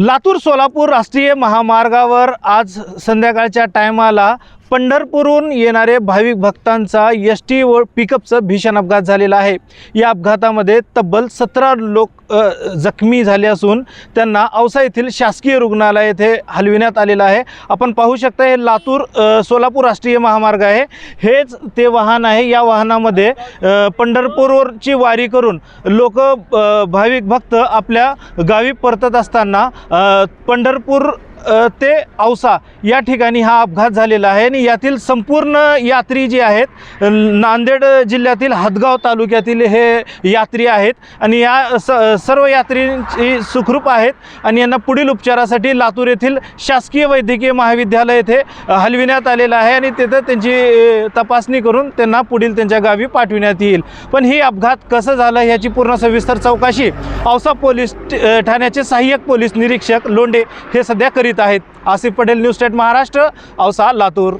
लातूर सोलापूर राष्ट्रीय महामार्गावर आज संध्याकाळच्या टायमाला पंढरपूरहून येणारे भाविक भक्तांचा एस टी व पिकअपचं भीषण अपघात झालेला आहे. या अपघातामध्ये तब्बल सतरा लोक जखमी झाले असून त्यांना औसा येथील शासकीय रुग्णालय येथे हलविण्यात आलेलं आहे. आपण पाहू शकता हे लातूर सोलापूर राष्ट्रीय महामार्ग आहे. हेच ते वाहन आहे. या वाहनामध्ये पंढरपूरवरची वारी करून लोक भाविक भक्त आपल्या गावी परतत असताना पंढरपूर ते औसा या ठिकाणी हा अपघात झालेला आहे आणि यातील संपूर्ण यात्री जे आहेत नांदेड जिल्ह्यातील हदगाव तालुक्यातील हे यात्री आहेत आणि या स सर्व यात्रींची सुखरूप आहेत आणि यांना पुढील उपचारासाठी लातूर येथील शासकीय वैद्यकीय महाविद्यालय येथे हलविण्यात आलेलं आहे आणि तिथं त्यांची तपासणी करून त्यांना पुढील त्यांच्या गावी पाठविण्यात येईल. पण ही अपघात कसं झालं ह्याची पूर्ण सविस्तर चौकशी औसा पोलीस ठाण्याचे सहाय्यक पोलीस निरीक्षक लोंडे हे सध्या करीत आहेत. Asif Patel news state Maharashtra Ausa Latur.